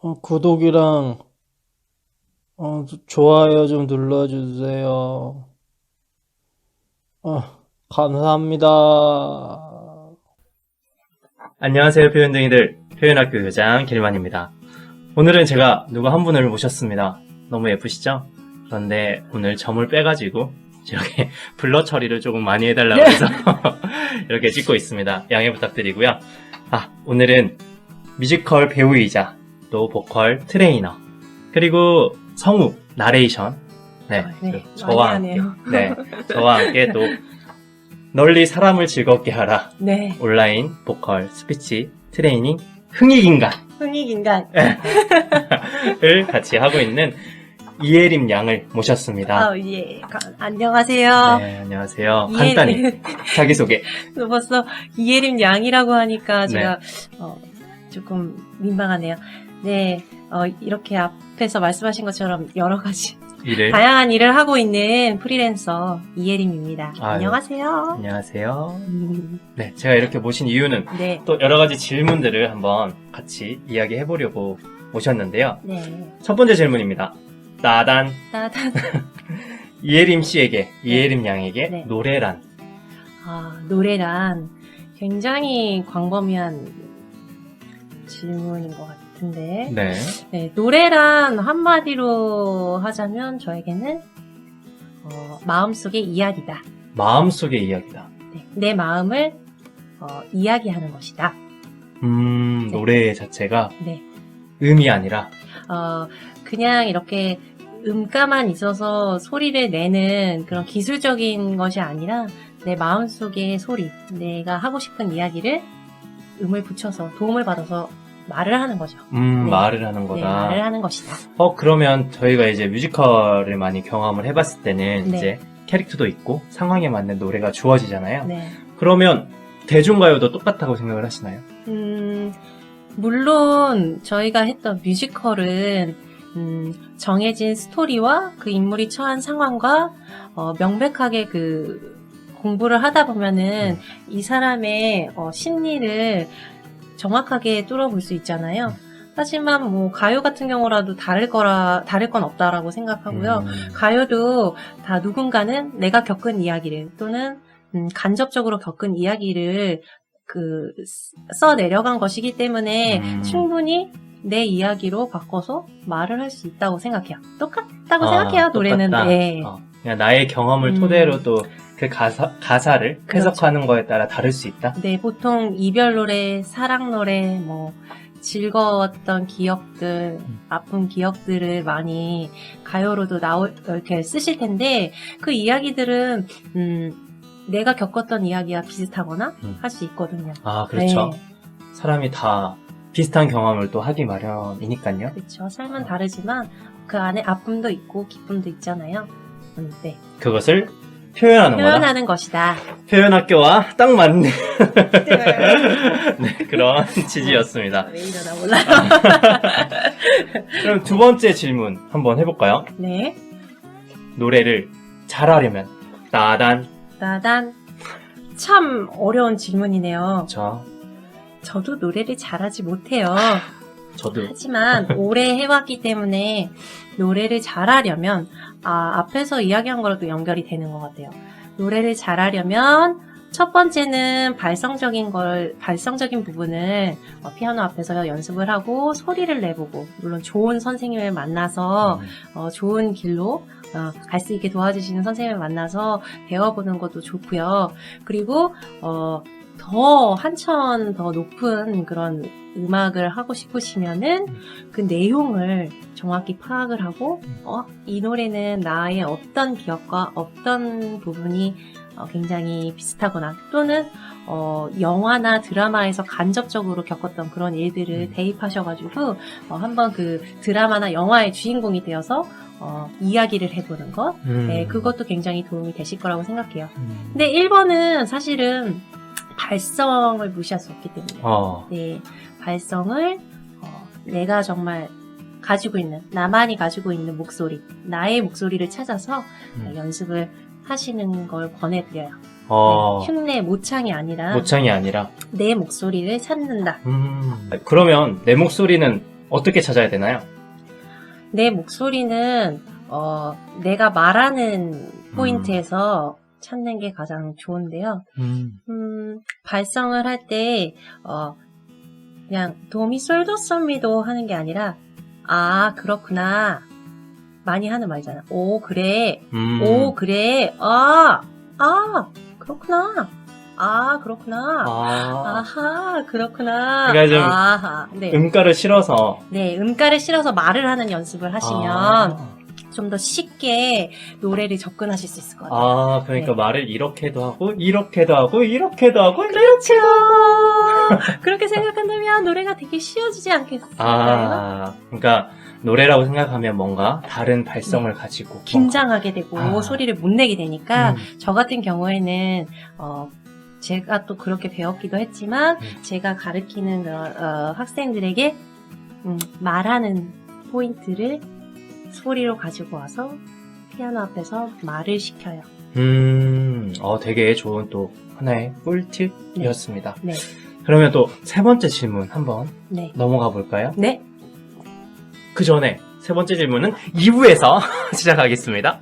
어, 구독이랑 어, 좋아요 좀 눌러주세요. 어, 감사합니다. 안녕하세요 표현쟁이들 표현학교 교장 길만입니다 오늘은 제가 누구 한 분을 모셨습니다 너무 예쁘시죠? 그런데 오늘 점을 빼가지고 이렇게 블러 처리를 조금 많이 해달라고 해서 이렇게 찍고 있습니다 양해 부탁드리고요 아 오늘은 뮤지컬 배우이자 또 보컬 트레이너 그리고 성우 나레이션 네, 네, 그 저와 함께 하네요. 네 저와 함께 또 널리 사람을 즐겁게 하라 네. 온라인 보컬 스피치 트레이닝 흥익인간을 흥익인간. 같이 하고 있는 이예림 양을 모셨습니다. 아, 예. 가- 안녕하세요. 네, 안녕하세요. 간단히 자기 소개. 벌써 이예림 양이라고 하니까 네. 제가 어, 조금 민망하네요. 네. 어, 이렇게 앞에서 말씀하신 것처럼 여러 가지 일을. 다양한 일을 하고 있는 프리랜서 이예림입니다. 아유. 안녕하세요. 안녕하세요. 음, 네, 제가 이렇게 모신 이유는 네. 또 여러 가지 질문들을 한번 같이 이야기해 보려고 모셨는데요. 네. 첫 번째 질문입니다. 나단 따단. 이예림 씨에게, 이예림 양에게 네. 노래란 아, 노래란 굉장히 광범위한 질문인 것 같은데. 네. 네, 노래란 한마디로 하자면 저에게는 어, 마음속의 이야기다. 마음속의 이야기다. 네, 내 마음을 어, 이야기하는 것이다. 음, 네. 노래 자체가 네, 음이 아니라 어, 그냥 이렇게 음가만 있어서 소리를 내는 그런 기술적인 것이 아니라 내 마음속의 소리, 내가 하고 싶은 이야기를 음을 붙여서 도움을 받아서 말을 하는 거죠. 음, 네. 말을 하는 네, 거다. 말을 하는 것이다. 어, 그러면 저희가 이제 뮤지컬을 많이 경험을 해봤을 때는 네. 이제 캐릭터도 있고 상황에 맞는 노래가 주어지잖아요. 네. 그러면 대중가요도 똑같다고 생각을 하시나요? 음, 물론 저희가 했던 뮤지컬은 음, 정해진 스토리와 그 인물이 처한 상황과 어, 명백하게 그 공부를 하다 보면은 이 사람의 어, 심리를 정확하게 뚫어볼 수 있잖아요. 하지만 뭐 가요 같은 경우라도 다를 거라 다를 건 없다라고 생각하고요. 음, 가요도 다 누군가는 내가 겪은 이야기를 또는 음, 간접적으로 겪은 이야기를 그 써 내려간 것이기 때문에 음. 충분히 내 이야기로 바꿔서 말을 할 수 있다고 생각해요. 똑같다고 아, 생각해요. 노래는 똑같다. 네. 어, 그냥 나의 경험을 음. 토대로 또 그 가사, 가사를 그렇죠. 해석하는 거에 따라 다를 수 있다? 네, 보통 이별 노래, 사랑 노래, 뭐 즐거웠던 기억들, 음. 아픈 기억들을 많이 가요로도 나오 이렇게 쓰실 텐데 그 이야기들은 음, 내가 겪었던 이야기와 비슷하거나 음. 할수 있거든요. 아, 그렇죠. 네, 사람이 다 비슷한 경험을 또 하기 마련이니까요. 그렇죠. 삶은 다르지만 그 안에 아픔도 있고 기쁨도 있잖아요. 음, 네. 그것을 표현하는 거다. 표현하는 것이다. 표현 학교와 딱 맞는 네, 그런 취지였습니다. 왜 이러나 몰라요. 그럼 두 번째 질문 한번 해볼까요? 네. 노래를 잘하려면 나단 나단 참 어려운 질문이네요. 저 저도 노래를 잘하지 못해요. 저도 하지만 오래 해왔기 때문에 노래를 잘하려면 아 앞에서 이야기한 거랑도 연결이 되는 것 같아요. 노래를 잘하려면 첫 번째는 발성적인 걸 발성적인 부분을 어, 피아노 앞에서 연습을 하고 소리를 내보고 물론 좋은 선생님을 만나서 음, 어, 좋은 길로 어, 갈 수 있게 도와주시는 선생님을 만나서 배워보는 것도 좋고요. 그리고 어, 더 한천 더 높은 그런 음악을 하고 싶으시면은 그 내용을 정확히 파악을 하고 어, 이 노래는 나의 어떤 기억과 어떤 부분이 어, 굉장히 비슷하거나 또는 어, 영화나 드라마에서 간접적으로 겪었던 그런 일들을 음. 대입하셔가지고 어, 한번 그 드라마나 영화의 주인공이 되어서 어, 이야기를 해보는 것, 음. 네, 그것도 굉장히 도움이 되실 거라고 생각해요. 음. 근데 1번은 사실은 발성을 무시할 수 없기 때문에 어, 네, 발성을 어, 내가 정말 가지고 있는 나만이 가지고 있는 목소리, 나의 목소리를 찾아서 음. 연습을 하시는 걸 권해드려요. 어, 네, 흉내 모창이 아니라 모창이 아니라 내 목소리를 찾는다. 음, 그러면 내 목소리는 어떻게 찾아야 되나요? 내 목소리는 어, 내가 말하는 포인트에서 찾는 게 가장 좋은데요. 음. 음, 발성을 할 때, 어, 그냥 도미솔도솔미도 하는 게 아니라, 아, 그렇구나. 많이 하는 말이잖아. 오, 그래. 음. 오, 그래. 아, 아, 그렇구나. 아, 그렇구나. 아. 아하, 그렇구나. 그러니까 좀 아하, 네. 음가를 실어서 네, 음가를 실어서 말을 하는 연습을 하시면 아, 좀 더 쉽게 노래를 접근하실 수 있을 것 같아요. 아, 그러니까 네. 말을 이렇게도 하고 이렇게도 하고 이렇게도 하고 그렇죠. 그렇게 생각한다면 노래가 되게 쉬워지지 않겠어요? 아, 그러니까 노래라고 생각하면 뭔가 다른 발성을 가지고 긴장하게 되고 아. 소리를 못 내게 되니까 음. 저 같은 경우에는 어, 제가 또 그렇게 배웠기도 했지만 음. 제가 가르치는 그런 어, 학생들에게 음, 말하는 포인트를 소리로 가지고 와서 피아노 앞에서 말을 시켜요. 음, 어, 되게 좋은 또 하나의 꿀팁이었습니다. 네, 그러면 또 세 번째 질문 한번 네, 넘어가 볼까요? 네. 그 전에 세 번째 질문은 2부에서 시작하겠습니다.